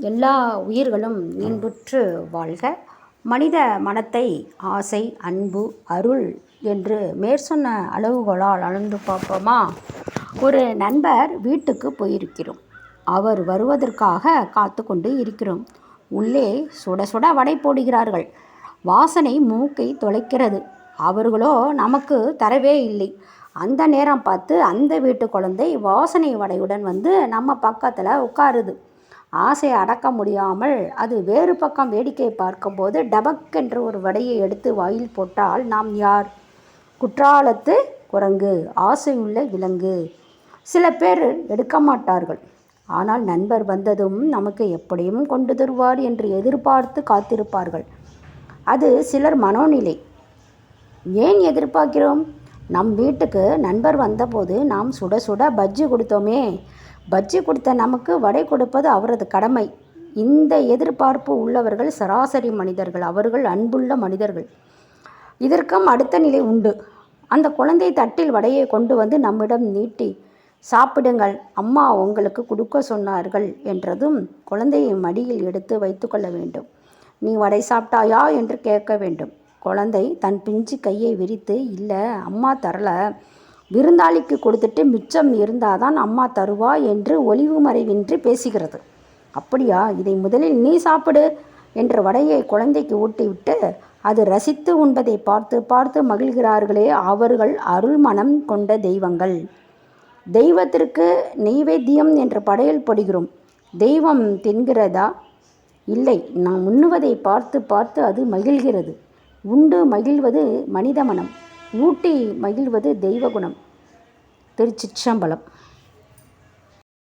எல்லா உயிர்களும் இன்புற்று வாழ்க. மனித மனத்தை ஆசை அன்பு அருள் என்று மேற்சொன்ன அளவுகளால் அளந்து பார்ப்போமா? ஒரு நண்பர் வீட்டுக்கு போயிருக்கிறோம். அவர் வருவதற்காக காத்து கொண்டு இருக்கிறோம். உள்ளே சுட சுட வடை போடுகிறார்கள். வாசனை மூக்கை தொலைக்கிறது. அவர்களோ நமக்கு தரவே இல்லை. அந்த நேரம் பார்த்து அந்த வீட்டு குழந்தை வாசனை வடையுடன் வந்து நம்ம பக்கத்தில் உட்காருது. ஆசை அடக்க முடியாமல் அது வேறு பக்கம் வேடிக்கை பார்க்கும்போது டபக்கென்று ஒரு வடையை எடுத்து வாயில் போட்டால் நாம் யார்? குற்றாலத்து குரங்கு ஆசையுள்ள விலங்கு. சில பேர் எடுக்க மாட்டார்கள். ஆனால் நண்பர் வந்ததும் நமக்கு எப்படியும் கொண்டு தருவார் என்று எதிர்பார்த்து காத்திருப்பார்கள். அது சிலர் மனோநிலை. ஏன் எதிர்பார்க்கிறோம்? நம் வீட்டுக்கு நண்பர் வந்தபோது நாம் சுட சுட பஜ்ஜி கொடுத்தோமே. பஜ்ஜி கொடுத்த நமக்கு வடை கொடுப்பது அவரது கடமை. இந்த எதிர்பார்ப்பு உள்ளவர்கள் சராசரி மனிதர்கள் அவர்கள் அன்புள்ள மனிதர்கள். இதற்கும் அடுத்த நிலை உண்டு. அந்த குழந்தை தட்டில் வடையை கொண்டு வந்து நம்மிடம் நீட்டி சாப்பிடுங்கள் அம்மா உங்களுக்கு கொடுக்க சொன்னார்கள் என்றதும் குழந்தையை மடியில் எடுத்து வைத்துக்கொள்ள வேண்டும். நீ வடை சாப்பிட்டாயா? என்று கேட்க வேண்டும். குழந்தை தன் பிஞ்சு கையை விரித்து இல்லை அம்மா தரல. விருந்தாளிக்கு கொடுத்துட்டு மிச்சம் இருந்தாதான் அம்மா தருவா என்று ஒளிவு மறைவின்றி பேசுகிறது. அப்படியா? இதை முதலில் நீ சாப்பிடு என்று வடையை குழந்தைக்கு ஊட்டிவிட்டு அது ரசித்து உண்பதை பார்த்து பார்த்து மகிழ்கிறார்களே அவர்கள் அருள் மனம் கொண்ட தெய்வங்கள். தெய்வத்திற்கு நெய்வேத்தியம் என்று படையல் படுகிறோம். தெய்வம் தின்கிறதா? இல்லை. நாம் உண்ணுவதை பார்த்து பார்த்து அது மகிழ்கிறது. உண்டு மகிழ்வது மனித மனம் ஊட்டி மகிழ்வது தெய்வ குணம் திருச்சிற்றம்பலம்.